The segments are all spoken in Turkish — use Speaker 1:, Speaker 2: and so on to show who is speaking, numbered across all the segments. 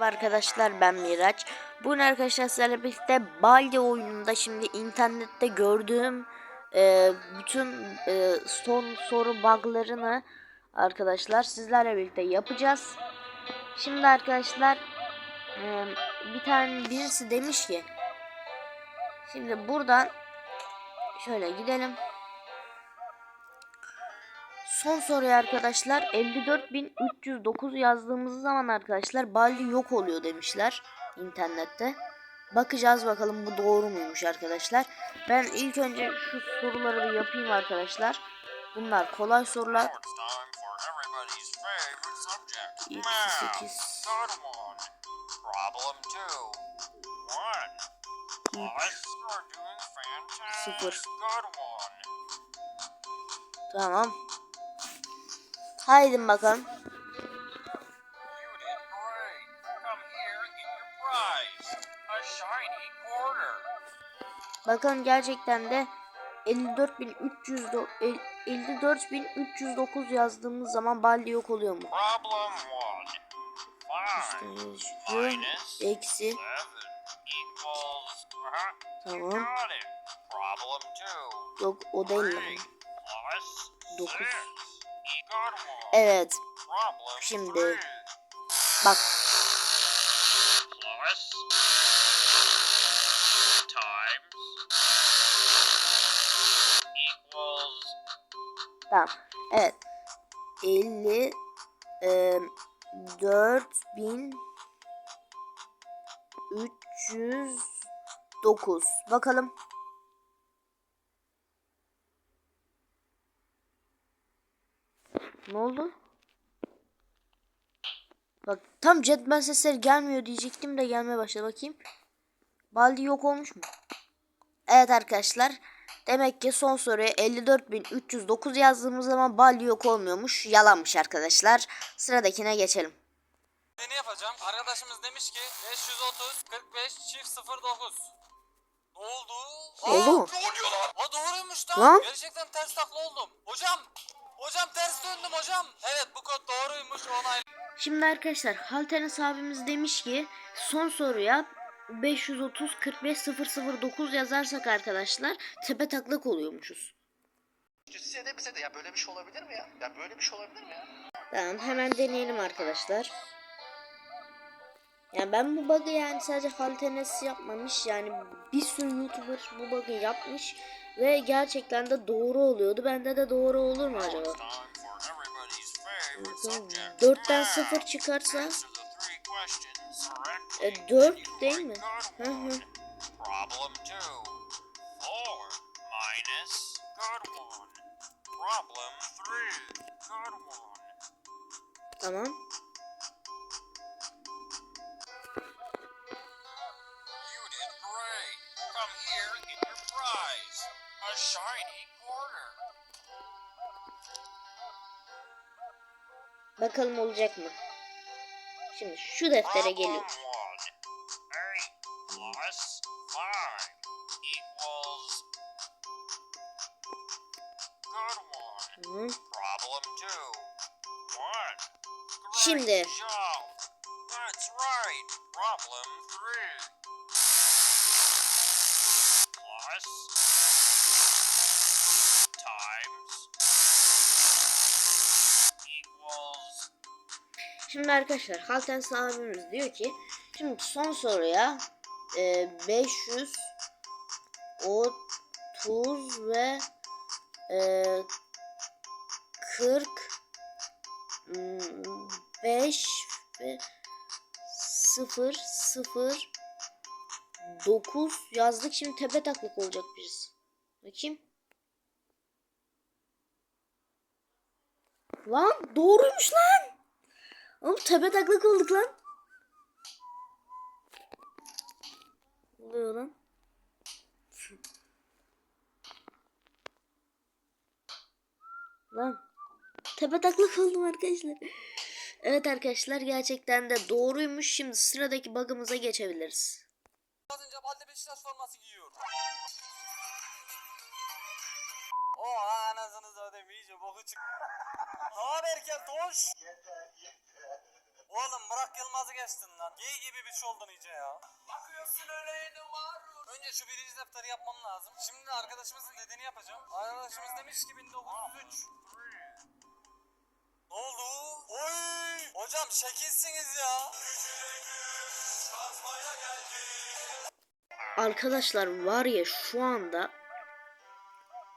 Speaker 1: Arkadaşlar ben Miraç. Bugün arkadaşlar sizlerle birlikte Baldi oyununda şimdi internette gördüğüm e, bütün e, son soru buglarını arkadaşlar sizlerle birlikte yapacağız. Şimdi arkadaşlar e, bir tane birisi demiş ki şimdi buradan şöyle gidelim. Son soruya arkadaşlar 54.309 yazdığımız zaman arkadaşlar Baldi yok oluyor demişler internette. Bakacağız bakalım bu doğru muymuş arkadaşlar. Ben ilk önce şu soruları bir yapayım arkadaşlar. Bunlar kolay sorular.
Speaker 2: Now it's time for everybody's favorite subject.
Speaker 1: İki,
Speaker 2: Math.
Speaker 1: sekiz.
Speaker 2: Good one. Problem two. One. Plus, you're doing fantastic.
Speaker 1: Sıfır.
Speaker 2: Good one.
Speaker 1: Tamam. Haydi bakalım. Bakın gerçekten de 54.309 yazdığımız zaman Baldi yok oluyor mu?
Speaker 2: Üstümüzü
Speaker 1: eksi Tamam. Yok o değil. mi?
Speaker 2: 9
Speaker 1: Evet. Şimdi bak tamam. Evet. 50 e, 4000 309 bakalım. Ne oldu? Bak tam cetvel sesleri gelmiyor diyecektim de gelmeye başladı bakayım. Baldi yok olmuş mu? Evet arkadaşlar. Demek ki son soruya 54.309 yazdığımız zaman Baldi yok olmuyormuş. Yalanmış arkadaşlar. Sıradakine geçelim.
Speaker 3: Ne yapacağım? Arkadaşımız demiş ki 530 45 çift 09. Ne oldu?
Speaker 1: Oldu mu?
Speaker 3: Ne oluyor lan? Aa doğruymuş lan.
Speaker 1: Lan?
Speaker 3: Gerçekten ters takla oldum. Hocam. Hocam ters döndüm hocam. Evet bu kod doğruymuş onay.
Speaker 1: Şimdi arkadaşlar Haltenes abimiz demiş ki son soruya 530 45 009 yazarsak arkadaşlar tepe taklak oluyormuşuz.
Speaker 4: Size de bize de ya böyle bir şey olabilir mi ya? Ya böyle bir şey olabilir mi ya?
Speaker 1: Tamam hemen deneyelim arkadaşlar. Yani ben bu bug'ı yani sadece Haltenes yapmamış yani bir sürü YouTuber bu bug'ı yapmış ve gerçekten de doğru oluyordu. Bende de doğru olur mu acaba? Bakalım,
Speaker 2: subject.
Speaker 1: dörtten
Speaker 2: Math.
Speaker 1: sıfır çıkarsa e, 4
Speaker 2: You
Speaker 1: değil mi? Hı hı.
Speaker 2: one.
Speaker 1: Bakalım olacak mı? Şimdi şu deftere geliyor. Hı. Şimdi.
Speaker 2: Problem three. Plus
Speaker 1: Şimdi arkadaşlar Halten abimiz diyor ki şimdi son soruya e, 500 30 ve e, 40 hmm, 5 ve 0 0 9 yazdık şimdi tepe taklak olacak birisi. Bakayım. Lan doğruymuş lan. Oğlum tepe taklak olduk lan. Oluyor lan? lan. Tepe taklak oldum arkadaşlar. Evet arkadaşlar gerçekten de doğruymuş. Şimdi sıradaki bug'ımıza geçebiliriz.
Speaker 3: Yazınca Balde Beşiktaş forması giyiyor. O anasını zaten iyice boku çık. Ne haber Keltoş?
Speaker 4: Yeter yeter.
Speaker 3: Oğlum bırak Yılmaz'ı geçtin lan. Gay gibi bir şey oldun iyice ya. Bakıyorsun öyleydi maruz. Önce şu birinci defteri yapmam lazım. Şimdi arkadaşımızın dediğini yapacağım. Arkadaşımız demiş ki 1903. Ne oldu? Oy! Hocam şekilsiniz ya.
Speaker 1: Arkadaşlar var ya şu anda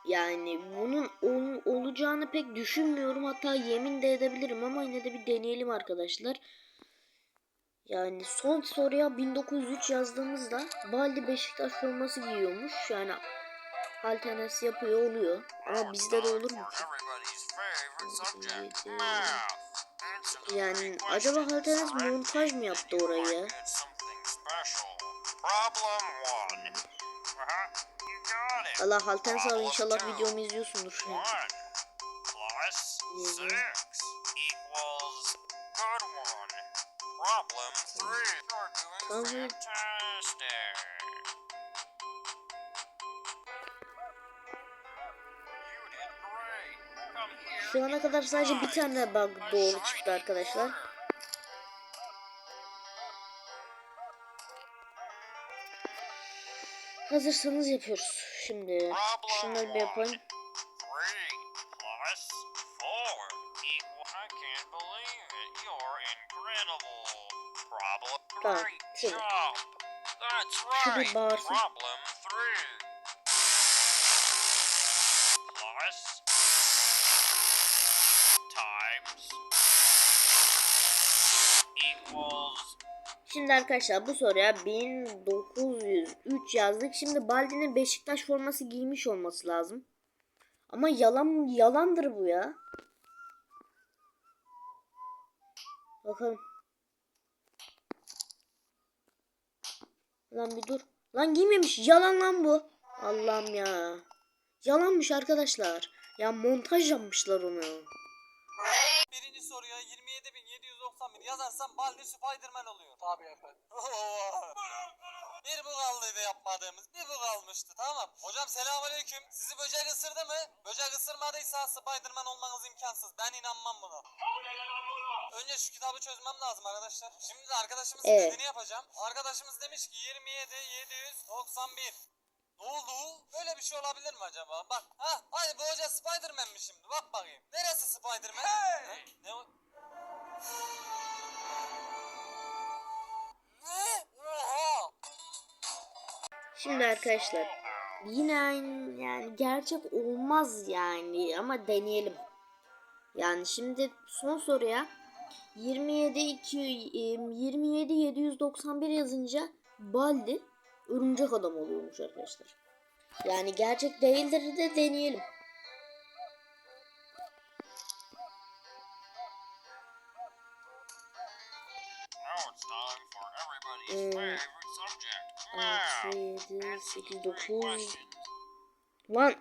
Speaker 1: yani bunun ol- olacağını pek düşünmüyorum. Hatta yemin de edebilirim ama yine de bir deneyelim arkadaşlar. Yani son soruya 1903 yazdığımızda Baldi Beşiktaş forması giyiyormuş. Yani alternası yapıyor oluyor. Ama bizde de olur mu? Yani acaba
Speaker 2: correctly
Speaker 1: montaj mı yaptı orayı?
Speaker 2: Problem equals good one. Problem three. You're
Speaker 1: Tamam. Şu ana kadar sadece bir tane bug doğru çıktı arkadaşlar. Hazırsanız yapıyoruz. Şimdi şunları bir yapalım.
Speaker 2: Three plus four equal. I can't believe it. You're incredible. Problem
Speaker 1: Tamam,
Speaker 2: great
Speaker 1: şimdi.
Speaker 2: job. That's
Speaker 1: Şu bir
Speaker 2: right.
Speaker 1: bağırsın.
Speaker 2: Problem three. Plus times equals
Speaker 1: Şimdi arkadaşlar bu soruya 1903 yazdık. Şimdi Baldi'nin Beşiktaş forması giymiş olması lazım. Ama yalan yalandır bu ya. Bakalım. Lan bir dur. Lan giymemiş. Yalan lan bu. Allah'ım ya. Yalanmış arkadaşlar. Ya montaj yapmışlar onu.
Speaker 3: 27.791 yazarsan Baldi Spiderman oluyor.
Speaker 4: Tabii efendim.
Speaker 3: bir bu kaldıydı yapmadığımız. Bir bu kalmıştı tamam. Hocam selamünaleyküm. Sizi böcek ısırdı mı? Böcek ısırmadıysa Spiderman olmanız imkansız. Ben inanmam buna. Önce şu kitabı çözmem lazım arkadaşlar. Şimdi de arkadaşımızın
Speaker 1: Evet.
Speaker 3: dediğini yapacağım. Arkadaşımız demiş ki 27 791. Ne oldu? Böyle bir şey olabilir mi acaba? Bak. Ha, hadi bu hoca Spiderman mi şimdi? Bak bakayım. Neresi Spiderman? Ha? Ne o?
Speaker 1: Şimdi arkadaşlar yine aynı yani gerçek olmaz yani ama deneyelim. Yani şimdi son soruya 27 2 27 791 yazınca Baldi örümcek adam oluyormuş arkadaşlar. Yani gerçek değildir de deneyelim.
Speaker 2: now it's time for everybody's favorite subject,
Speaker 1: 6
Speaker 2: math.
Speaker 1: 7
Speaker 2: Answer
Speaker 1: 8
Speaker 2: the
Speaker 1: 9
Speaker 2: three questions.
Speaker 1: Lan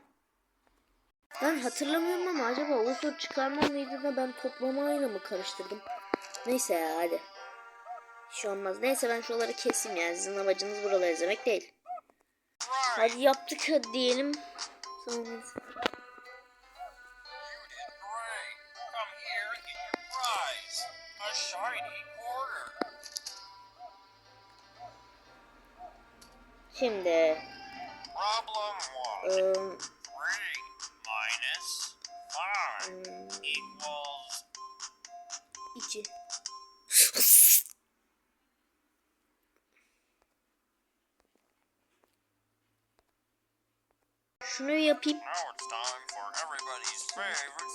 Speaker 1: ben hatırlamıyorum ama acaba o çıkarma mıydı da ben toplamayla mı karıştırdım? Neyse ya hadi. Bir şey olmaz. Neyse ben şuraları keseyim yani. Sizin amacınız buraları izlemek değil. Hadi yaptık hadi diyelim.
Speaker 2: You did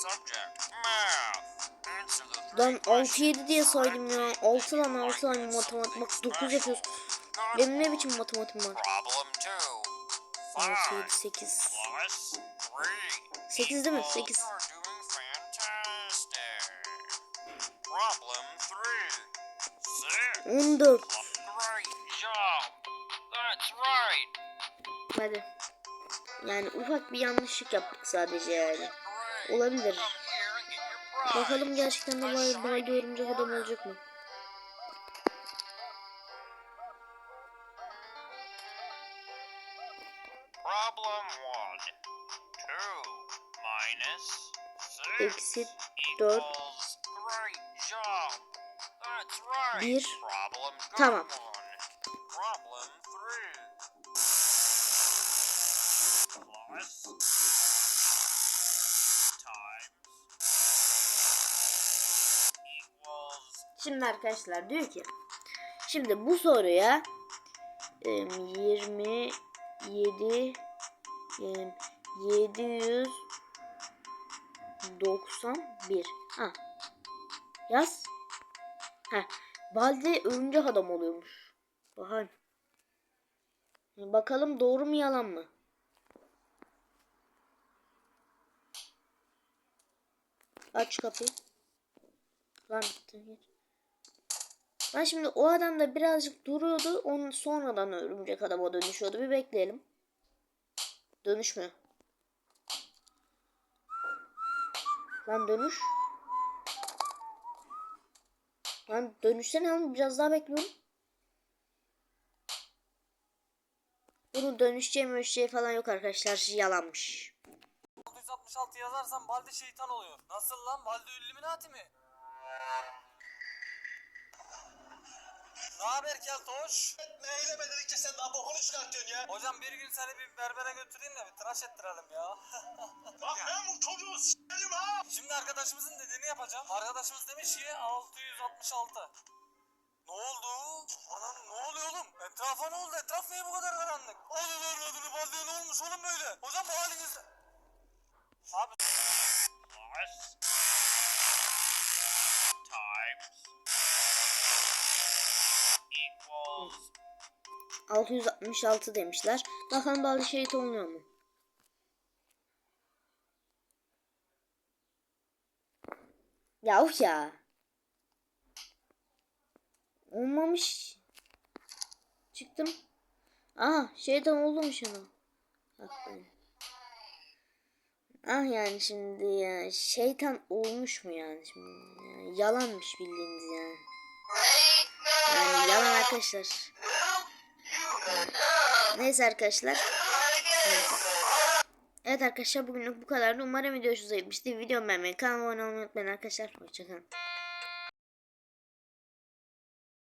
Speaker 2: subject, math. Answer the three
Speaker 1: Lan 6
Speaker 2: questions
Speaker 1: 7 diye saydım ya.
Speaker 2: correctly
Speaker 1: 6 lan
Speaker 2: and you
Speaker 1: 6
Speaker 2: might
Speaker 1: lan matematik bak
Speaker 2: something
Speaker 1: 9 yapıyoruz. Benim ne biçim matematiğim var?
Speaker 2: Problem two.
Speaker 1: 6
Speaker 2: Five
Speaker 1: 7 8.
Speaker 2: plus three.
Speaker 1: Sekiz değil mi?
Speaker 2: equals-
Speaker 1: Sekiz.
Speaker 2: You're doing fantastic. Problem three. Six.
Speaker 1: 14.
Speaker 2: Great job. That's right.
Speaker 1: Hadi. Yani ufak bir yanlışlık yaptık sadece yani. Olabilir. Bakalım gerçekten de Baldi Baldi örümcek adam olacak mı?
Speaker 2: Problem 1. 2 minus 6
Speaker 1: Eksi 4
Speaker 2: Great job. That's right.
Speaker 1: 1
Speaker 2: Problem
Speaker 1: Tamam.
Speaker 2: Problem 3. Plus
Speaker 1: Şimdi arkadaşlar diyor ki şimdi bu soruya 20 7 yani 791. Ha. Yaz. Ha. Balde örümcek adam oluyormuş. Bahar. Bakalım doğru mu yalan mı? Aç kapıyı. Lan geç. Ben şimdi o adam da birazcık duruyordu. Onun sonradan örümcek adama dönüşüyordu. Bir bekleyelim. Dönüşmüyor. Lan dönüş. Lan dönüşsene lan biraz daha bekliyorum. Bunun dönüşeceği mönüşeceği falan yok arkadaşlar. Yalanmış.
Speaker 3: 666 yazarsan Baldi şeytan oluyor. Nasıl lan? Baldi Illuminati mi? Ne haber Keltoş?
Speaker 4: Ne eyleme dedikçe sen daha bokunu çıkartıyorsun ya.
Speaker 3: Hocam bir gün seni bir berbere götüreyim de bir tıraş ettirelim ya.
Speaker 4: Bak ben bu çocuğu s**erim ha.
Speaker 3: Şimdi arkadaşımızın dediğini yapacağım. Arkadaşımız demiş ki 666. Ne oldu? Anam ne oluyor oğlum? Etrafa ne oldu? Etraf niye bu kadar karanlık? Oğlum ölmedini Baldi'ye ne olmuş oğlum böyle? Hocam bu haliniz... Abi
Speaker 2: times
Speaker 1: 666 demişler. Bakalım bazı şehit oluyor mu? Ya of ya. Olmamış. Çıktım. Aha şeytan oldum şunu. Bak ben. Ah yani şimdi ya şeytan olmuş mu yani şimdi? Yani yalanmış bildiğiniz yani. Yani yalan arkadaşlar. Neyse arkadaşlar. Evet arkadaşlar bugünlük bu kadardı. Umarım video hoşunuza gitmiştir. Videomu beğenmeyi, kanalıma abone olmayı unutmayın arkadaşlar. Hoşçakalın.